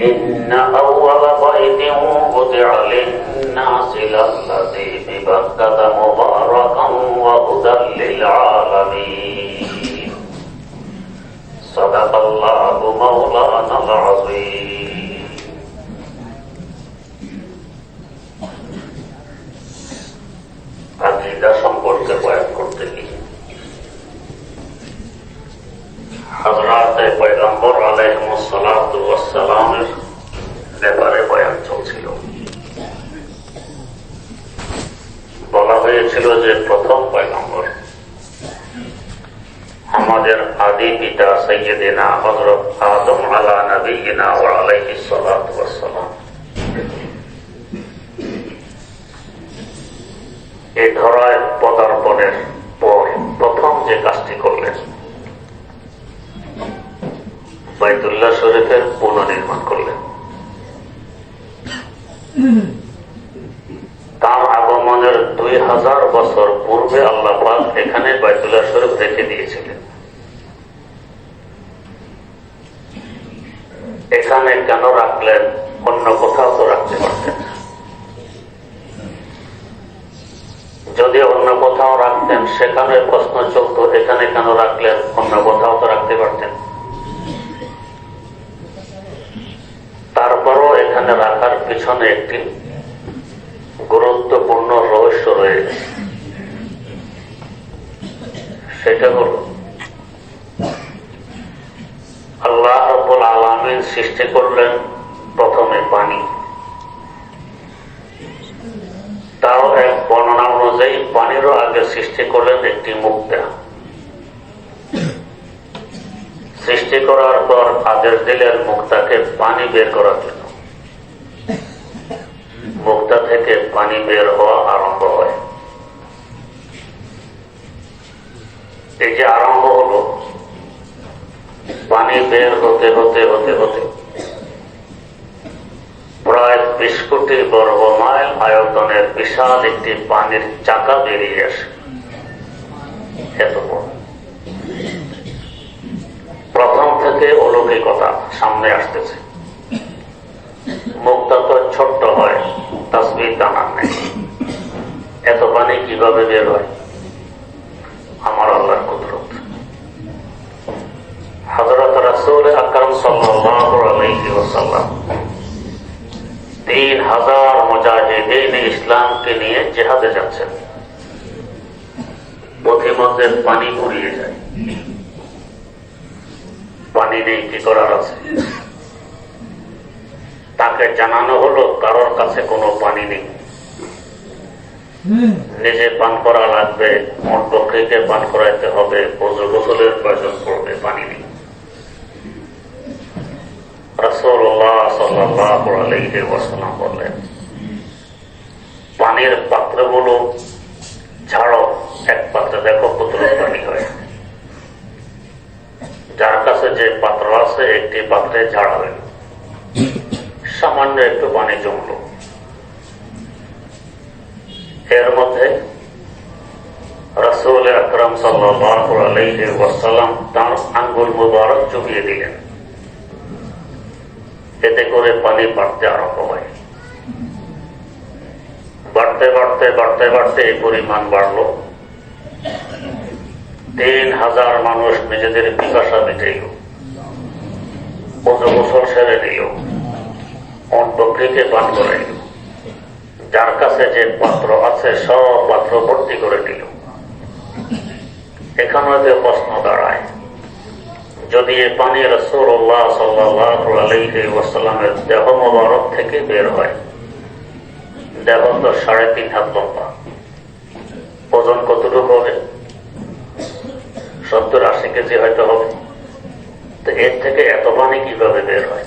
إن أول بيت وضع للناس للذي ببكة مباركا وهدى للعالمين. صدق الله مولانا العظيم. বাইতুল্লাহ শরীফের পুনর্নির্মাণ করলেন। তার আগমনের দুই হাজার বছর পূর্বে আল্লাহ পাক এখানে বাইতুল্লাহ শরীফ রেখে দিয়েছিলেন। এখানে কেন রাখলেন? অন্য কোথাও তো রাখতে পারতেন যদি অন্য কোথাও রাখতেন, সেখানে প্রশ্ন চলতো এখানে কেন রাখলেন? অন্য কোথাও তো রাখতে পারতেন পিছনে একটি গুরুত্বপূর্ণ রহস্য রয়েছে। সেটা হল, আল্লাহ রব্বুল আলমিন সৃষ্টি করলেন প্রথমে পানি। তাও এক বর্ণনা অনুযায়ী পানিরও আগে সৃষ্টি করলেন একটি মুক্তা। সৃষ্টি করার পর আদেশ দিলেন মুক্তাকে পানি বের করার মুক্তা থেকে পানি বের হওয়া আরম্ভ হয়। এই যে আরম্ভ হল, পানি বের হতে হতে হতে হতে প্রায় বিশ কোটি বর্গ মাইল আয়তনের বিশাল একটি পানির চাকা বেরিয়ে আসে। এত প্রথম থেকে অলৌকিকতা সামনে আসতেছে। মুক্তা তো ছোট্ট হয়, তসবির দানার নেই। এত পানি কীভাবে বের হয়? আমার আল্লাহর কুদরত। হজরত রাসুল আকরম সাল্লাম তিন হাজার মজাহিদিন ইসলামকে নিয়ে জেহাদে যাচ্ছেন। পথিমধ্যে পানি ফুরিয়ে যায়। পানি নেই কি করার আছে? তাকে জানানো হলো কারোর কাছে কোনো পানি নেই। নিজে পান করা লাগবে মোট পক্ষীকে পান করাইতে হবে গোসলের প্রয়োজন পড়বে পানি নেই। রসোল্লাহ সাল্লাহ বললেন পানির পাত্রগুলো ঝাড়ো এক পাত্রে দেখো পুত্র পানি হয়। যার কাছে যে পাত্র আছে একটি পাত্রে ঝাড়াবেন সামান্য একটু পানি জমল। এর মধ্যে আকরম সাল্লাম তার আঙ্গুল মুবারক দিলেন। এতে করে পানি বাড়তে আরম্ভ হয়। বাড়তে বাড়তে বাড়তে বাড়তে এই পরিমাণ বাড়লো। তিন হাজার মানুষ নিজেদের পিপাসা পনেরো বছর সেরে দিল অন্তকে পান করাইল যার কাছে যে পাত্র আছে, সব পাত্র ভর্তি করে দিল। এখানে যে প্রশ্ন দাঁড়ায়, যদি এ পানি রসুল্লাহ সাল্লামের দেহ মোবারক থেকে বের হয়, দেহ তো সাড়ে তিন হাত লম্বা। ওজন কতটুকু হবে? সত্তর আশি কেজি হয়তো হবে। তো এর থেকে এত পানি কীভাবে বের হয়?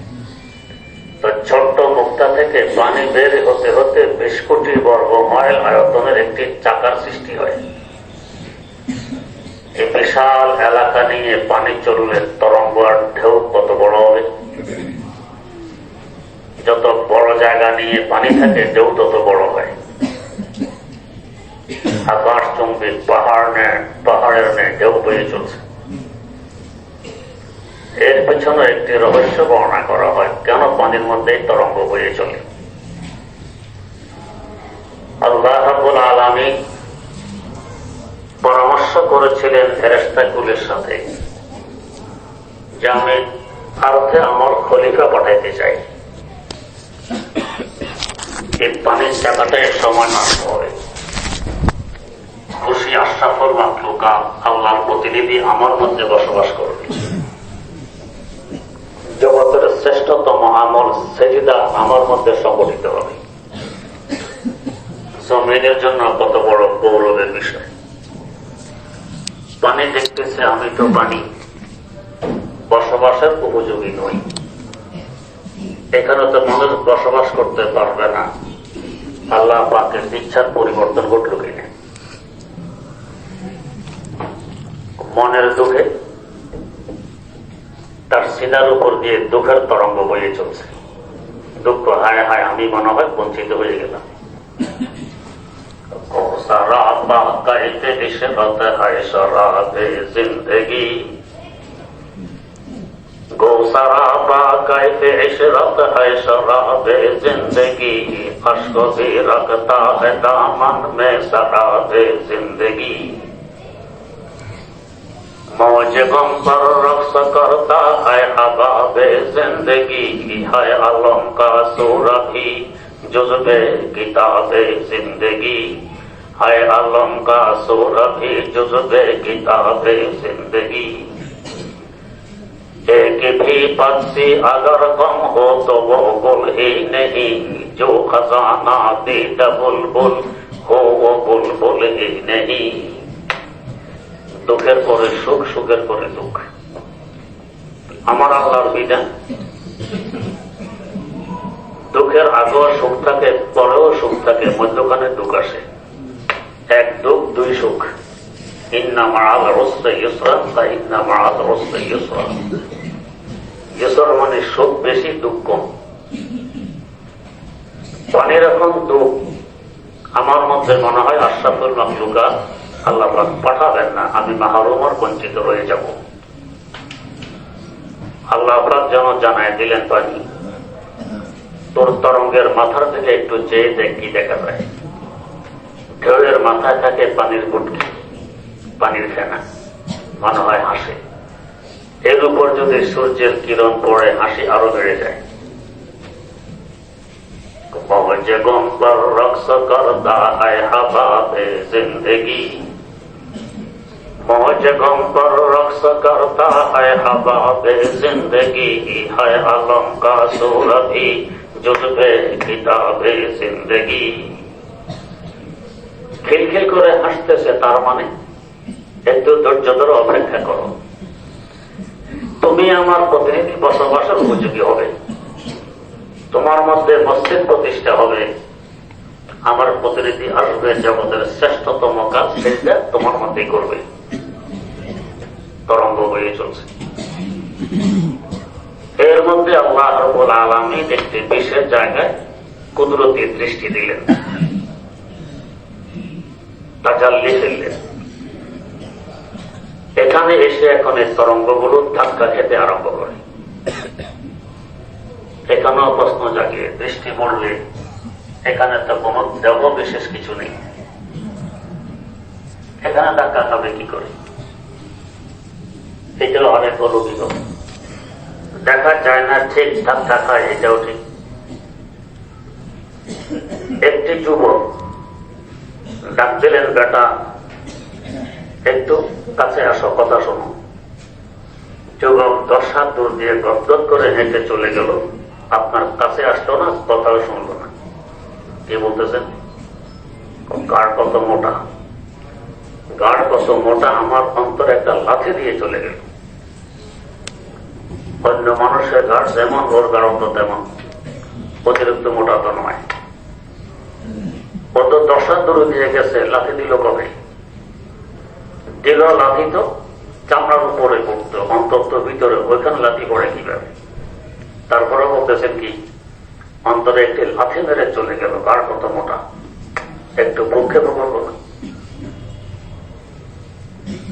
থেকে পানি বের হতে হতে বিশ কোটি বর্গ মাইল আয়তনের একটি চাকার সৃষ্টি হয়। এই বিশাল এলাকা নিয়ে পানি চললে তরঙ্গ আর ঢেউ কত বড় হবে? যত বড় জায়গা নিয়ে পানি থাকে, ঢেউ তত বড় হয়। আকাশ চুম্বি পাহাড় নেয় পাহাড়ের নেয় ঢেউ বয়ে চলছে। এর পেছনে একটি রহস্য বর্ণনা করা হয় কেন পানির মধ্যে তরঙ্গ বয়ে চলে। আল্লাহ আলামী পরামর্শ করেছিলেন ফেরেস্তাগুলির সাথে, যে আমি ভারতে আমার খলিফা পাঠাইতে চাই। এই পানির জায়গাটায় সময় নষ্ট হবে। খুশি আশরাফুল মাকলুকা আল্লাহর প্রতিনিধি আমার মধ্যে বসবাস করবে জগতের শ্রেষ্ঠতম আমল সেজিদা আমার মধ্যে সংগঠিত হবে। জমিনের জন্য কত বড় গৌরবের বিষয়। পানি দেখতেছে, আমি তো পানি। বসবাসের উপযোগী নই। এখানে তো মানুষ বসবাস করতে পারবে না। আল্লাহ পাকের ইচ্ছার পরিবর্তন ঘটল কিনা? মনের দুঃখে তার সিনার উপর দিয়ে দুঃখের তরঙ্গ বয়ে চলছে। দুঃখ হায় হায় আমি মনে হয় বঞ্চিত হয়ে গেলাম। সারা জিন্দগি। এসে হে দামন মে সরাতে জিন্দগি। موجبم پر رقص کرتا ہے حباب زندگی ہے علم کا سورہ ہی جزب کتاب زندگی ہے علم کا سورہ ہی جزب کتاب زندگی ایک بھی پکسی اگر کم ہو تو وہ گل ہی نہیں جو خزانہ دی بلبل ہو وہ بلبل ہی نہیں দুঃখের পরে সুখ, সুখের পরে দুঃখ। আমার আল্লাহর বিধান। দুঃখের আগেও সুখ থাকে, পরেও সুখ থাকে, মধ্যখানে দুঃখ আসে। এক দুঃখ, দুই সুখ। ইন্না মারাল রস্তে ইসরা তা ইন্না মারাল রস্তে ইসরা ইসর মানে সুখ বেশি, দুঃখ কম। পানির এখন দুঃখ। আমার মধ্যে মনে হয় আশরাফুল মাকলুকা আল্লাহ পাঠাবেন না, আমি মাহরুমার বঞ্চিত রয়ে যাব। আল্লাহ আফরাজ যেন জানায় দিলেন পানি। তোর তরঙ্গের মাথার থেকে একটু চেয়ে দেখ কি দেখা যায়। ঢেউয়ের মাথায় থাকে পানির গুটকি, পানির ফেনা, মনে হয় হাসে। এর উপর যদি সূর্যের কিরণ পড়ে, হাসি আরও বেড়ে যায়। যে গম্বর রক্স করদা জিন্দগি। है हबाब जिंदगी मौज गम पर रक्स करता है हबाब जिंदगी है अलम का सूरभी जुजबे किताब जिंदगी খিলখিল করে হাসতেছে তার মানে একটু ধৈর্য ধরে অপেক্ষা করো তুমি আমার প্রতিনিধি বসবাসের উপযোগী হবে তোমার মধ্যে মসজিদ প্রতিষ্ঠা হবে আমার প্রতিনিধি আসবে জগতের শ্রেষ্ঠতম কাজ সেটা তোমার মধ্যেই করবে তরঙ্গ বয়ে চলছে। এর মধ্যে আল্লাহ রবুল আলমী একটি বিশেষ জায়গায় কুদরতি দৃষ্টি দিলেন। এখানে এসে এখন এই তরঙ্গগুলো ধাক্কা খেতে আরম্ভ করে। এখানেও প্রশ্ন জাগে, দৃষ্টি পড়লে এখানে তো কোন দেহ বিশেষ কিছু নেই। এখানে ধাক্কা খাবে কি করে? এটাও অনেক অলৌকিক দেখা যায় না, ঠিক ধাক্কা খায় এটাও ঠিক। একটি যুবক ডাক দিলেন বেটা, একটু কাছে আসো, কথা শোনো। যুবক দশ হাত দূর দিয়ে গদগদ করে হেঁটে চলে গেল। আপনার কাছে আসলো না, কথাও শুনলো না। কি বলতেছেন? গাড় কত মোটা? গাড় কত মোটা? আমার অন্তর একটা লাথি দিয়ে চলে গেল। অন্য মানুষের গাড় যেমন ওর গাড় তো তেমন। অতিরিক্ত মোটা তো নয়। ও তো দশা দূরে দিয়ে গেছে, লাথি দিল কবে? দিল লাথি তো চামড়ার উপরে পড়তো, অন্তত ভিতরে, ওইখানে লাথি পড়ে কীভাবে? তারপরে বলতেছেন কি, অন্তরে একটি লাথি মেরে চলে গেল কার কত মোটা? একটু ভূক্ষেপ করব না।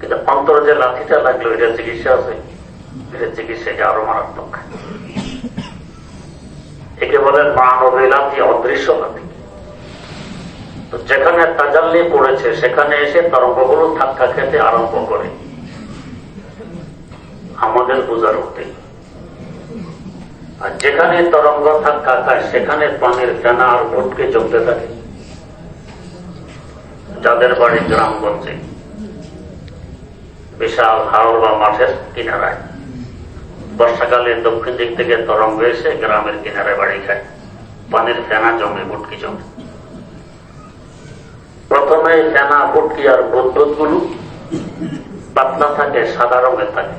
কিন্তু অন্তরে যে লাথিটা লাগল, এটা চিকিৎসা আছে। এটা আরও মারাত্মক। একে বলেন লাথি অদৃশ্য লাথি তো যেখানে তাজাল্লি পড়েছে, সেখানে এসে তরঙ্গগুলো ধাক্কা খেতে আরম্ভ করে। আমাদের বোঝার উঠে আর যেখানে তরঙ্গ ধাক্কা খায়, সেখানে পানির ফেনা আর ভটকে চলতে থাকে। যাদের বাড়ি গ্রামগঞ্জে। বিশাল হাওড় বা মাঠের কিনারায়। বর্ষাকালে দক্ষিণ দিক থেকে তরঙ্গ এসে গ্রামের কিনারে বাড়ি খায়। পানির ফেনা জমে বুটকি জমে। প্রথমে ফেনা বুটকি আর বুদ্বুদগুলো পাতলা থাকে, সাদা রঙের থাকে।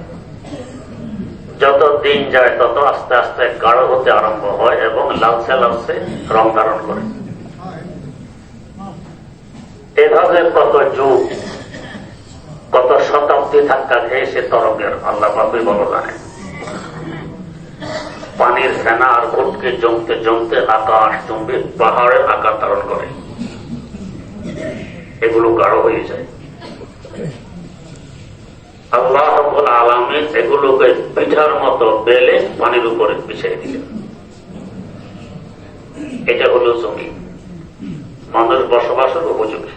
যত দিন যায়, তত আস্তে আস্তে গাঢ় হতে আরম্ভ হয় এবং লালসে লালসে রং ধারণ করে। এভাবে কত যুগ কত শতাব্দী ধাক্কা খেয়ে সে তরঙ্গের আল্লাহ বাবুই বলো জানে পানির ফেনা আর ভুটকে জমতে জমতে আকাশ জমবে পাহাড়ের আকার ধারণ করে। এগুলো গাঢ় হয়ে যায়। আল্লাহ আলমিন এগুলোকে পিঠার মতো বেলে পানির উপরে বিছিয়ে দিলেন। এটা হলো জমি। মানুষ বসবাসের উপযোগী।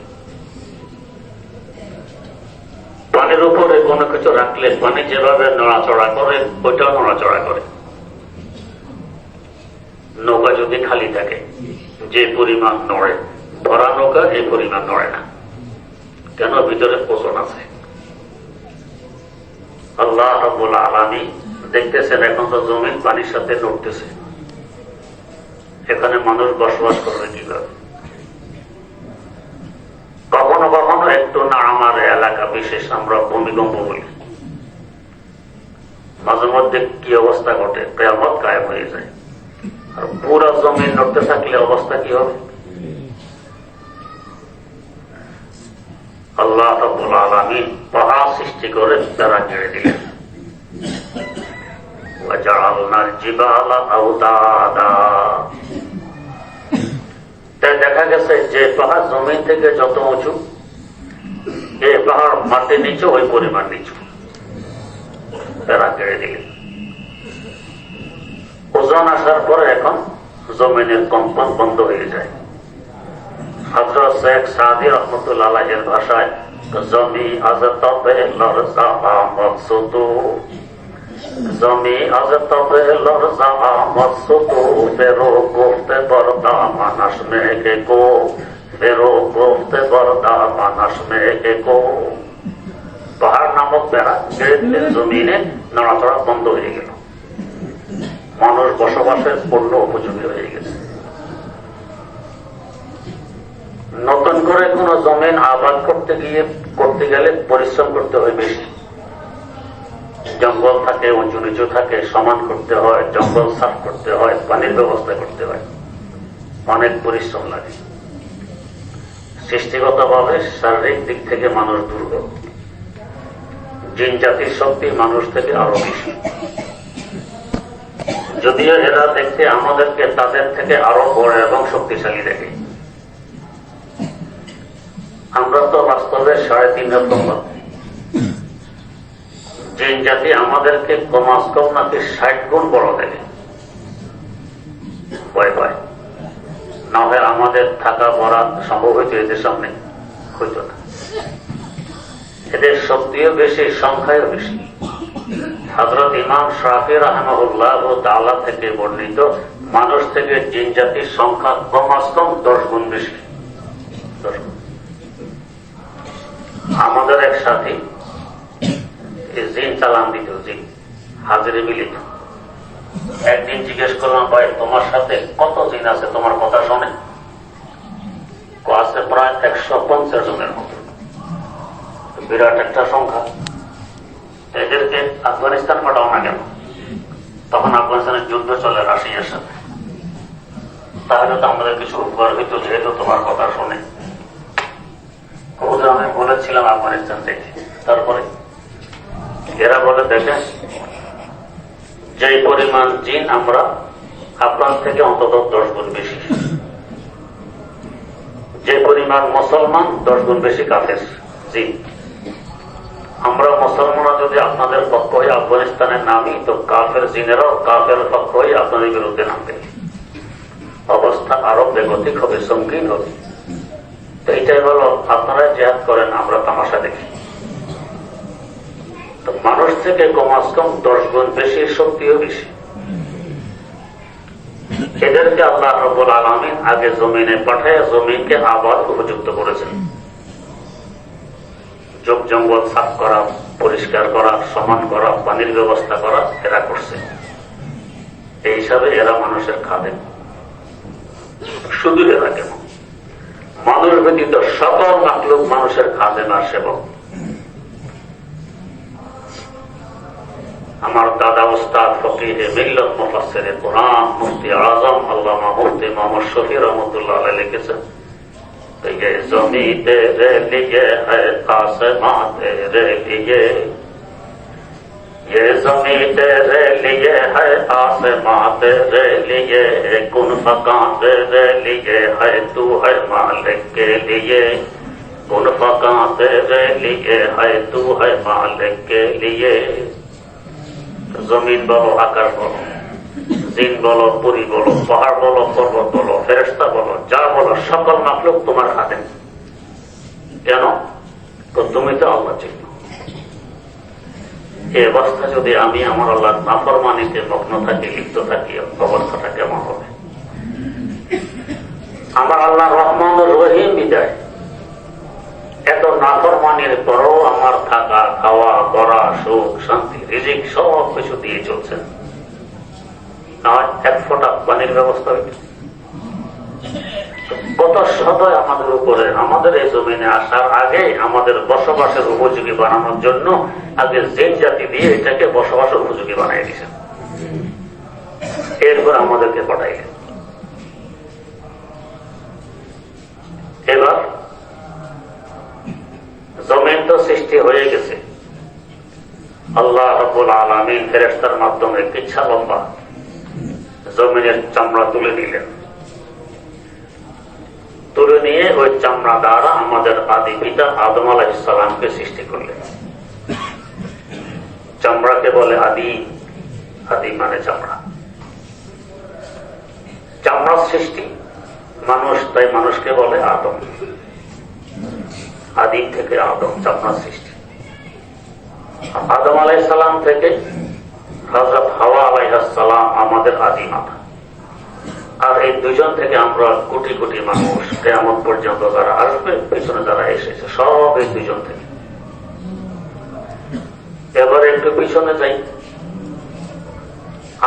পানির উপরে কোনো কিছু রাখলে পানি যেভাবে নড়াচড়া করে, ওইটাও নড়াচড়া করে। নৌকা যদি খালি থাকে, যে পরিমাণ নড়ে, ভরা নৌকা এই পরিমাণ নড়ে না। কেন? ভিতরে পোষণ আছে। আল্লাহ আলমী দেখতেছেন, এখন তো জমিন পানির সাথে নড়তেছে। এখানে মানুষ বসবাস করবে কীভাবে? কখনো কখনো একটু নাড়ামার এলাকা বিশেষ আমরা ভূমিকম্প বলি মাঝে মধ্যে কি অবস্থা ঘটে প্রেমত গায়েব হয়ে যায় আর পুরা জমিন নড়তে থাকলে অবস্থা কি হবে আল্লাহ রব্বুল আলমিন পাহাড় সৃষ্টি করে তারা কেড়ে দিলেন وجعلنا الجبال أوتادا তাই দেখা গেছে যে পাহাড় জমিন থেকে যত উঁচু এই পাহাড় মাটির নিচু, ওই পরিমাণ নিচু। তারা কেড়ে দিলেন ওজন আসার পরে এখন জমিনের কম্পন বন্ধ হয়ে যায়। হজরত শেখ সাদি রহমতুল্লাহ ভাষায়, জমি আজ তবে মকসুদু। জমি আজ তবে বেরো বরদা মানাস মেঘে কো বেরো বরদা মানাস মেঘে কো পাহাড় নামক বেড়া জমিনে নড়াচড়া বন্ধ হয়ে গেল। মানুষ বসবাসের পূর্ণ উপযোগী হয়ে গেছে। নতুন করে কোন জমিন আবাদ করতে গিয়ে, করতে গেলে পরিশ্রম করতে হয় বেশি। জঙ্গল থাকে, উঁচু নিচু থাকে, সমান করতে হয়, জঙ্গল সাফ করতে হয়, পানির ব্যবস্থা করতে হয়। অনেক পরিশ্রম লাগে। সৃষ্টিগত ভাবে শারীরিক দিক থেকে মানুষ দুর্বল। জিন জাতির শক্তি মানুষ থেকে আরও বেশি। যদিও এরা দেখতে আমাদেরকে তাদের থেকে আরও বড় এবং শক্তিশালী দেখে। আমরা তো বাস্তবে সাড়ে তিন রকম জিন জাতি আমাদেরকে কমাস কম নাকি ষাট গুণ বড় দেখে ভয় পায় না হয় আমাদের থাকা পড়া সম্ভব হইতো এদের সামনে হইতো না। এদের শক্তিও বেশি সংখ্যাও বেশি। হজরত ইমাম শাহি ও তালা থেকে বর্ণিত, মানুষ থেকে জিন জাতির সংখ্যা কমাস কম, দশ গুণ বেশি। আমাদের এক সাথী জিন চালান দিত, জিন। হাজিরে মিলিত। একদিন জিজ্ঞেস করলাম, ভাই, তোমার সাথে কত জিন আছে? তোমার কথা শোনে? আছে প্রায় একশো পঞ্চাশ জনের মতো। বিরাট একটা সংখ্যা। এদেরকে আফগানিস্তান পাঠাও না কেন? তখন আফগানিস্তানের যুদ্ধ চলে রাশিয়ার সাথে। তাহলে তো আমাদের কিছু উপকার হইতো যেহেতু তোমার কথা শুনে। আমি বলেছিলাম আফগানিস্তান থেকে। তারপরে এরা বলে, দেখেন যে পরিমাণ জিন আমরা আফগান থেকে অন্তত দশ গুণ বেশি। যে পরিমাণ মুসলমান দশ গুণ বেশি কাফের, জিন। আমরা মুসলমানরা যদি আপনাদের পক্ষ হয়ে আফগানিস্তানে নামি তো কাফের জিনেরাও কাফের পক্ষ হয়ে আপনাদের বিরুদ্ধে নামবে। অবস্থা আরও বেগতিক হবে সংকীর্ণ হবে। তো এইটাই হলো আপনারা জেহাদ করেন, আমরা তামাশা দেখি। তো মানুষ থেকে কমাস কম দশ গুণ বেশি শক্তিও বেশি। এদেরকে আল্লাহ রব্বুল আলমিন আগে জমিনে পাঠায়, জমিনকে আবার উপযুক্ত করেছেন। যোগ জঙ্গল সাফ করা, পরিষ্কার করা, সমান করা, পানির ব্যবস্থা করা এরা করছে। এই হিসাবে এরা মানুষের খাদেন শুধু এরা কেন? মানুষ ব্যতীত সকল মাকলুক মানুষের খাদেন আর সেবক। دادا استاد فقیر ملت، مفسر قرآن، مفتی اعظم، علامہ مفتی محمد شفیع رحمۃ اللہ علیہ لکھے ساتھ یہ زمین تیرے لیے ہے، آسمان تیرے لیے۔ یہ زمین تیرے لیے ہے، آسمان تیرے لیے۔ کن مکان تیرے لیے ہے، تو ہے مالک کے لیے۔ کن مکان تیرے لیے ہے، تو ہے مالک کے لیے۔ জমিন বলো, আকাশ বলো, জিন বলো, পুরী বলো, পাহাড় বলো, পর্বত বলো ফেরেস্তা বলো, যা বলো, সকল মাকলুক তোমার হাতে। কেন? তো তুমি তো আল্লাহ চিহ্ন এই অবস্থা যদি আমি আমার আল্লাহ নাফরমানিতে মগ্ন থাকি, লিপ্ত থাকি, অবস্থাটা কেমন হবে? আমার আল্লাহ রহমান রহিম বিদায়। এত নাফরমানির পরও আমার থাকা, খাওয়া সুখ শান্তি, রিজিক, সব কিছু দিয়ে চলছেন আমার এক ফোঁটা পানির ব্যবস্থা কত সদয় আমাদের উপরে, আমাদের এই জমিনে আসার আগে আমাদের বসবাসের উপযোগী বানানোর জন্য আগে জেন জাতি দিয়ে এটাকে বসবাসের উপযোগী বানাই দিয়েছেন এরপর আমাদেরকে পাঠাইলেন। এবার জমিন তো সৃষ্টি হয়ে গেছে। আল্লাহ রবুল আলমী ফেরেস্তার মাধ্যমে কিচ্ছা লম্বা জমিনের চামড়া তুলে নিলেন। তুলে নিয়ে ওই চামড়া দ্বারা আমাদের আদি পিতা আদম আলাহিসাল্লামকে সৃষ্টি করলেন। চামড়াকে বলে আদি আদি মানে চামড়া। চামড়ার সৃষ্টি, মানুষ, তাই মানুষকে বলে আদম। আদিম থেকে আদম চামড়ার সৃষ্টি। আদম আলাইসাল্লাম থেকে হজরত হাওয়া আলাইহাসাল্লাম আমাদের আদি মাতা আর এই দুজন থেকে আমরা কোটি কোটি মানুষ কেমন পর্যন্ত যারা আসবে, পিছনে যারা এসেছে, সব এই দুজন থেকে। এবারে একটু পিছনে যাই।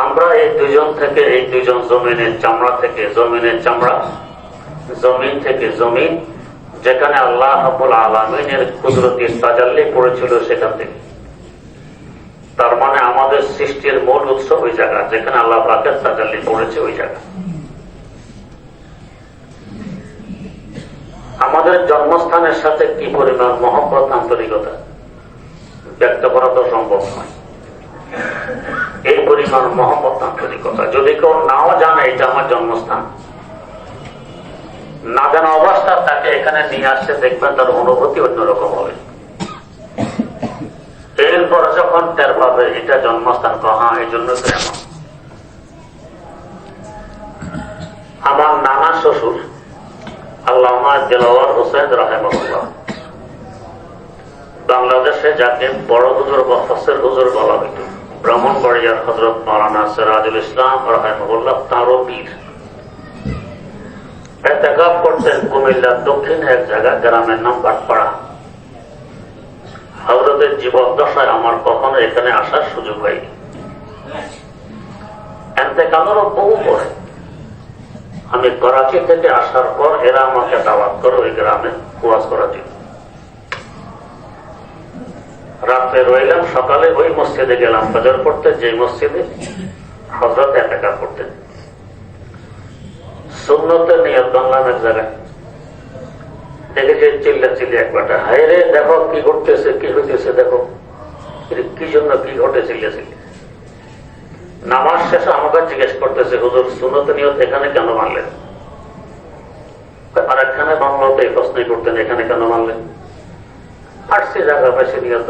আমরা এই দুজন থেকে এই দুজন জমিনের চামড়া থেকে জমিনের চামড়া, জমিন থেকে জমিন, যেখানে আল্লাহ হাবুল আলমিনের কুদরতি তাজাল্লি পড়েছিল সেখান থেকে। তার মানে আমাদের সৃষ্টির মূল উৎস ওই জায়গা, যেখানে আল্লাহ পাকের তাজাল্লি পড়েছে ওই জায়গা। আমাদের জন্মস্থানের সাথে কি পরিমাণ মহব্বত, আন্তরিকতা? ব্যক্ত করা তো সম্ভব নয়। এই পরিমাণ মহব্বত, আন্তরিকতা। যদি কেউ নাও জানে এটা আমার জন্মস্থান, না জানা অবস্থা, তাকে এখানে নিয়ে আসছে দেখবেন তার অনুভূতি অন্যরকম হবে। এরপর যখন টের পাবে, এটা জন্মস্থান কহা, এই জন্য আমার নানা শ্বশুর আল্লাহ হোসেন রাহেমুল্লাহ বাংলাদেশে যাকে বড় হুজুর বা ফসের হুজুর বলা হইত ব্রাহ্মণবাড়িয়ার হজরত মৌলানা সিরাজুল ইসলাম রহমুল্লাহ তাঁরও পীর। এতেকাপ করতেন কুমিল্লার দক্ষিণে এক জায়গা, গ্রামের নাম বাটপাড়া। হজরতের জীবদ্দশায় আমার কখনো এখানে আসার সুযোগ হয়নি। এতেকালেরও বহু পরে আমি করাচি থেকে আসার পর এরা আমাকে দাওয়াত করে ওই গ্রামে কুয়াজ করার জন্য রাত্রে রইলাম, সকালে ওই মসজিদে গেলাম বাজার করতে যে মসজিদে হজরত এতেকাপ করতেন সুন্নতে নিয়ে বাংলাম এক জায়গায় দেখেছি চিল্লা চিল্লি একবারটা হায় রে, দেখো কি ঘটতেছে, কি হইতেছে, দেখো। কি জন্য কি ঘটে চিল্লা চিল্লি? নামাজ শেষে আমাকে জিজ্ঞেস করতেছে, হুজুর নিয়ত এখানে কেন মানলেন? আর এখানে বাংলা তো এই প্রশ্নই করতেন, এখানে কেন মানলেন? আসছি জায়গা পাইছে নিয়ত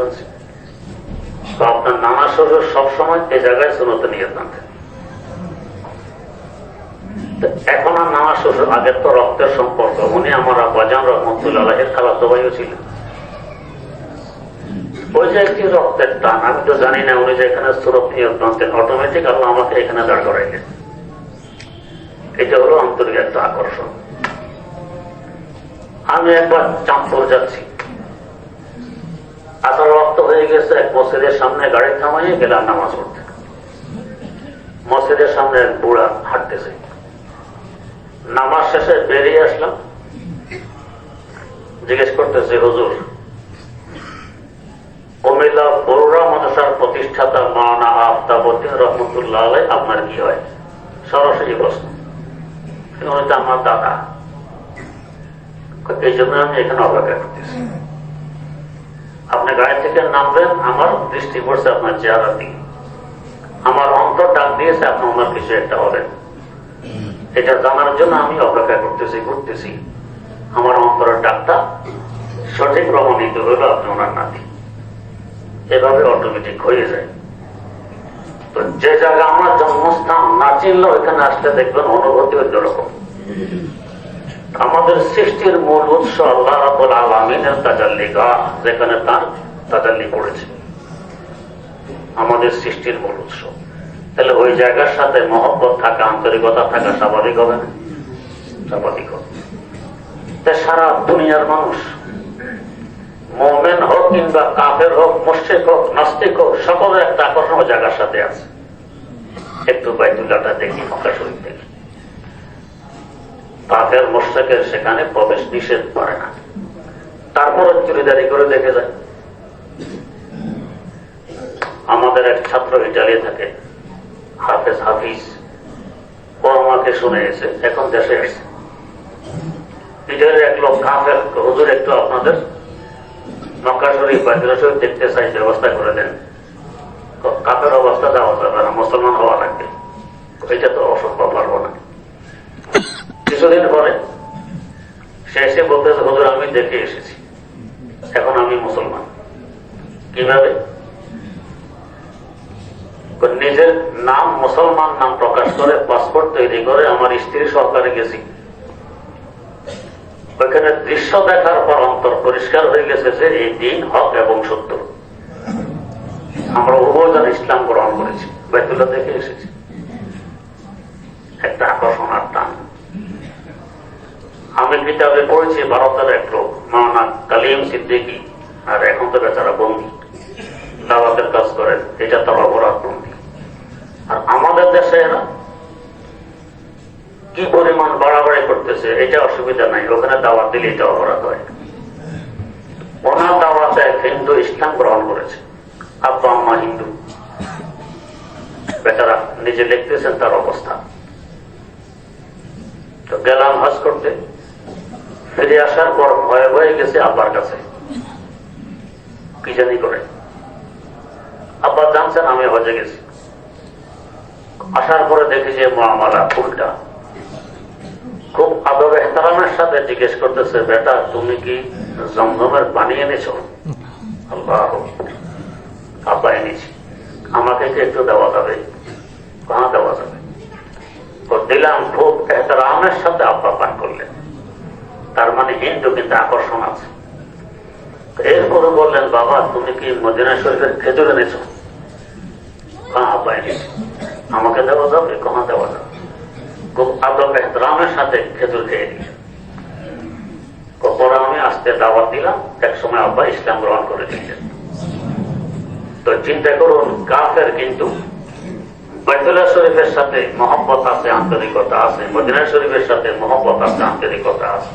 তো আপনার নানা শ্বশুর সবসময় এই জায়গায় সুন্নতে নিয়ত আনতেন? এখন আর নানা শ্বশুর আগের তো রক্তের সম্পর্ক। উনি আমার আব্বাজান রহমতুল্লাহ এর খালাতো ভাইও ছিলেন। ওই যে একটি রক্তের টান, আমি তো জানি না উনি যে এখানে সুরত নিয়োগ টানতেন অটোমেটিক আল্লাহ আমাকে এখানে দাঁড় করাইলেন। এটা হলো আন্তরিক একটা আকর্ষণ। আমি একবার চাঁদপুর যাচ্ছি। আসল রক্ত হয়ে গেছে, এক মসজিদের সামনে গাড়ি থামাইয়ে গেলাম নামাজ পড়তে। মসজিদের সামনে বুড়া হাঁটতেছে। নামাজ শেষে বেরিয়ে আসলাম। জিজ্ঞেস করতেছে, হুজুর, অমিলা বরুরা মাদ্রাসার প্রতিষ্ঠাতা মানা আফতাবুদ্দিন রহমতুল্লাহ আলাই, আপনার কি হয়? সরাসরি প্রশ্ন। উনি তো আমার দাদা। এই জন্য আমি এখানে অপেক্ষা করতেছি। আপনি গাড়ি থেকে নামবেন, আমার দৃষ্টি পড়ছে আপনার চেহারা দিকে। আমার অন্তর ডাক দিয়েছে, আপনি ওনার কিছু একটা হবেন এটা জানার জন্য আমি অপেক্ষা করতেছি ঘুরতেছি আমার অন্তরের ডাকটা সঠিক প্রমাণিত হইল আপনি ওনার নাতি। এভাবে অটোমেটিক হয়ে যায়। তো যে জায়গা আমার জন্মস্থান না চিনলে ওইখানে আসতে দেখবেন অনুভূতি অন্যরকম। আমাদের সৃষ্টির মূল উৎস আল্লাহ আলমিনের তাজাল্লি গা যেখানে তার তাজাল্লি পড়েছে। আমাদের সৃষ্টির মূল উৎস। তাহলে ওই জায়গার সাথে মহব্বত থাকা, আন্তরিকতা থাকা স্বাভাবিক হবে না? স্বাভাবিক হবে। সারা দুনিয়ার মানুষ, মোমেন হোক কিংবা কাফের হোক, মুশ্রিক হোক, নাস্তিক হোক সকলের একটা আকর্ষণ জায়গার সাথে আছে। একটু বাইতুল্লাহটা দেখি, মক্কা শরীফ দেখি। কাফের, মোশ্রেকের সেখানে প্রবেশ নিষেধ করে না। তারপরে চুরিদারি করে দেখে যায়। আমাদের এক ছাত্র ইটালি থাকে। হাফেজ হাফিজ ও শুনে এসে এখন দেশে কাপের অবস্থা মুসলমান এটা তো না। কিছুদিন পরে সে এসে বলতেছে, হুজুর, আমি দেখে এসেছি। এখন আমি মুসলমান। কীভাবে? নিজের নাম মুসলমান নাম প্রকাশ করে পাসপোর্ট তৈরি করে আমার স্ত্রী সরকারে গেছি। ওইখানে দৃশ্য দেখার পর অন্তর পরিষ্কার হয়ে গেছে যে এই দিন হক এবং সত্য। আমরা উভয়জন ইসলাম গ্রহণ করেছি, বাইতুল্লাহ দেখে এসেছি। একটা আকর্ষণ আর টান। আমি কিতাবে পড়েছি, ভারতের এক লোক মাওনা কালিম সিদ্দিকি, আর এখন তো বেচারা বন্দি। দাওয়াতের কাজ করেন, এটা তার অপরাধ বন্দি। আর আমাদের দেশে কি পরিমাণ বাড়াবাড়ি করতেছে, এটা অসুবিধা নাই। ওখানে দাওয়াত দিলে এটা অপরাধ হয়। ওনার দাওয়াতে হিন্দু ইসলাম গ্রহণ করেছে। আব্বা, আম্মা হিন্দু। বেচারা নিজে লিখতেছেন তার অবস্থা। তো গেলাম হজ করতে। ফিরে আসার পর ভয়ে ভয়ে গেছে আব্বার কাছে। কি জানি করে। আব্বা জানছেন আমি হজে গেছি। আসার পরে দেখি যে মহামালা ফুলটা খুব আদব এহতারামের সাথে জিজ্ঞেস করতেছে, বেটা, তুমি কি জমজমের পানি এনেছ? আল্লাহ আব্বা, এনেছি। আমাকে কি একটু দেওয়া যাবে? কাহা দেওয়া যাবে? দিলাম, খুব এহতারামের সাথে আব্বা পান করলেন। তার মানে হিন্দু, কিন্তু আকর্ষণ আছে। এরপরে বললেন, বাবা, তুমি কি মদিনা শরীফের খেজুর এনেছ? হ্যাঁ পাইনি আমাকে দেওয়া যাবে কমা দেওয়া যাবে। খুব আদব এহতরামের সাথে খেজুর খেয়ে নিয়েছে পরে আমি আসতে দাওয়াত দিলাম, এক সময় আব্বা ইসলাম গ্রহণ করে দিয়েছেন তো চিন্তা করুন, কাফের কিন্তু বাইতুল্লাহ শরীফের সাথে মহব্বত আছে, আন্তরিকতা আছে, মদিনা শরীফের সাথে মহব্বত আছে, আন্তরিকতা আছে।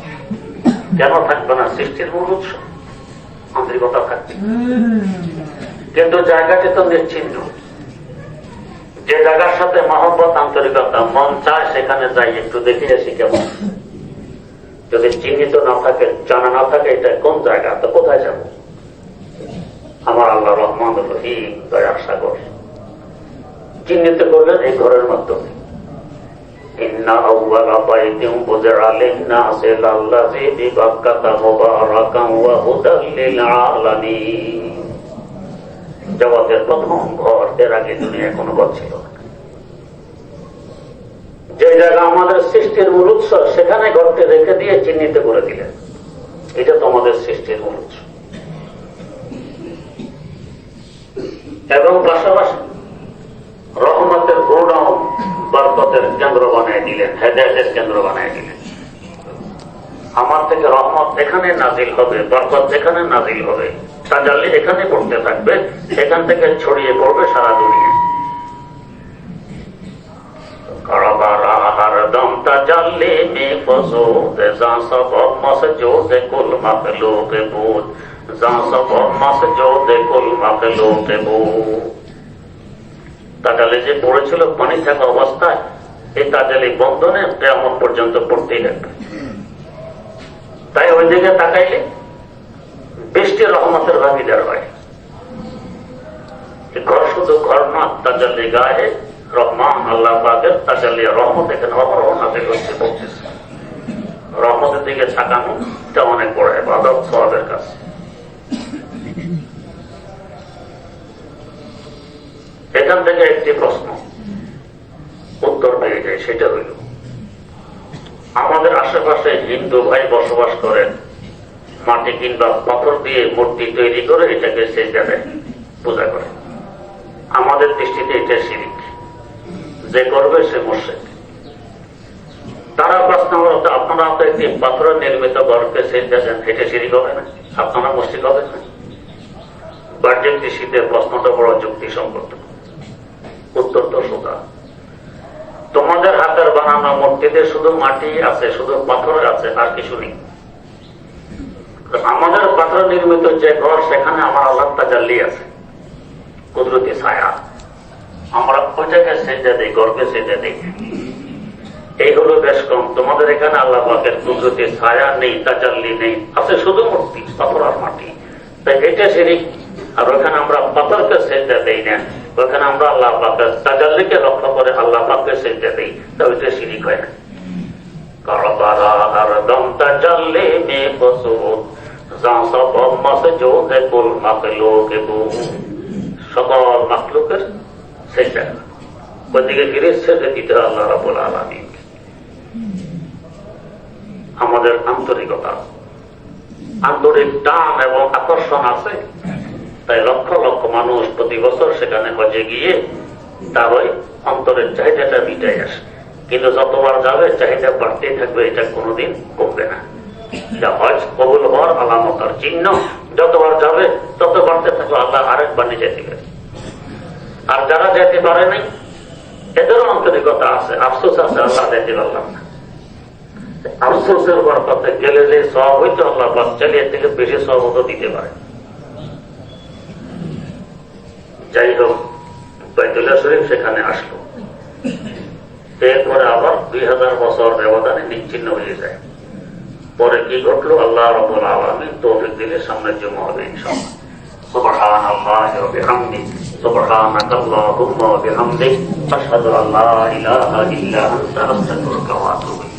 কেন থাকবে না? সৃষ্টির মূল উৎস। আন্তরিকতা থাকবে। কিন্তু জায়গাটি তো নিশ্চিন্ন। যে জায়গার সাথে মহব্বত, আন্তরিকতা, মন চায়, সেখানে যাই, একটু দেখে আসি কেমন। যদি চিহ্নিত না থাকে, জানা না থাকে, এটা কোন জায়গা? তো কোথায় যাব? আমার আল্লাহ রহমান রহিম দয়ার সাগর। চিহ্নিত করলেন এই ঘরের মাধ্যমে। আলামিন। জগতের প্রথম ঘর এর আগে দুনিয়ায় কোনো ঘর ছিল যে জায়গা আমাদের সৃষ্টির মূল উৎস, সেখানে ঘরটি রেখে দিয়ে চিহ্নিত করে দিলেন। এটা তো আমাদের সৃষ্টির মূল উৎস। এবং পাশাপাশি রহমতের গোডাউন বরকতের কেন্দ্র বানিয়ে দিলেন, হেদায়তের কেন্দ্র বানিয়ে দিলেন। আমার থেকে রহমত এখানে নাজিল হবে, বরকত যেখানে নাজিল হবে সাজাল্লি এখানে পড়তে থাকবে এখান থেকে ছড়িয়ে পড়বে সারা দুনিয়া। তাজাল্লি যা পড়েছিল পানি থাকা অবস্থায় এই তাজালি বন্ধনে কেমন পর্যন্ত পড়তেই থাকবে তাই ওই দিকে তাকাইলে বৃষ্টির রহমতের ভাগিদার হয়। ঘর শুধু ঘর না, তাজাল্লি গায়ে রহমান আল্লাহ পাকের তাজাল্লিয়া রহমত এখানে অপরহ নাজিল হচ্ছে পড়তেছে রহমতের দিকে ছাকানো এটা অনেক বড় এবাদত সবের কাছে এখান থেকে একটি প্রশ্ন, উত্তর পেয়ে যায়, সেটা হইল, আমাদের আশেপাশে হিন্দু ভাই বসবাস করেন মাটি কিংবা পাথর দিয়ে মূর্তি তৈরি করে এটাকে সেজা দেয় পূজা করে। আমাদের দৃষ্টিতে এটা শিরিক। যে করবে সে মোর্শেক তারা প্রশ্ন হলো আপনারা তো একটি পাথরের নির্মিত ঘরকে সেজা দেন এটা শিরিক হবে না? আপনারা মসজিদ হবে না? বাহ্যিক দৃষ্টিতে প্রশ্নটা বড় যুক্তি সম্পর্ক উত্তর তো সোজা। তোমাদের হাতের বানানো মূর্তিতে শুধু মাটি আছে, শুধু পাথর আছে, আর কিছু নেই। আমাদের পাথর নির্মিত যে ঘর, সেখানে আমার আল্লাহ তাজাল্লি আছে। কুদরতি ছায়া। আমরা ওই জায়গায় সেজা দিই গর্বে সেজা দিই। এই হলো বেশ কম। তোমাদের এখানে আল্লাহ পাকের কুদরতি ছায়া নেই, তাজাল্লি নেই। আছে শুধু মূর্তি, পাথর আর মাটি। তাই এটা শিরিক। আর ওখানে আমরা পাথরকে সেজা দেই না। ওখানে আমরা আল্লাহ পাকের তাজাল্লিকে লক্ষ্য করে আল্লাহ পাককে সেজা দিই। তা ওইটা শিরিক হয় না। কারবারা হরদম তাজাল্লি আমাদের আন্তরিকতা আন্তরিক টান এবং আকর্ষণ আছে। তাই লক্ষ লক্ষ মানুষ প্রতি বছর সেখানে হজে গিয়ে তার ওই অন্তরের চাহিদাটা মিটাই আসে। কিন্তু যতবার যাবে চাহিদা বাড়তেই থাকবে এটা কোনোদিন কমবে না। যা হজ কবুল হওয়ার আলামত আর চিহ্ন যতবার যাবে তত বাড়তে থাকবে আল্লাহ আরেকবার নিয়ে যেতে আর যারা যেতে পারে নাই এদেরও আন্তরিকতা আছে, আফসোস আছে, আল্লাহ যেতে পারলাম না আফসোসের বরকতে গেলে যে সব হইতো আল্লাহ বাস চালিয়ে থেকে বেশি সহমত দিতে পারে। যাই হোক, বাইতুল্লাহ শরীফ সেখানে আসলো। এরপরে আবার দুই হাজার বছর ব্যবধানে নিচ্ছিন্ন হয়ে যায়। পরে কি ঘটলো আল্লাহ রবুল আলমী তৌফিক দিলে সামনে জমা হবে ইনশাআল্লাহ سبحان الله وبحمده سبحانك اللهم وبحمدك أشهد أن لا إله إلا أنت أستغفرك وأتوب إليك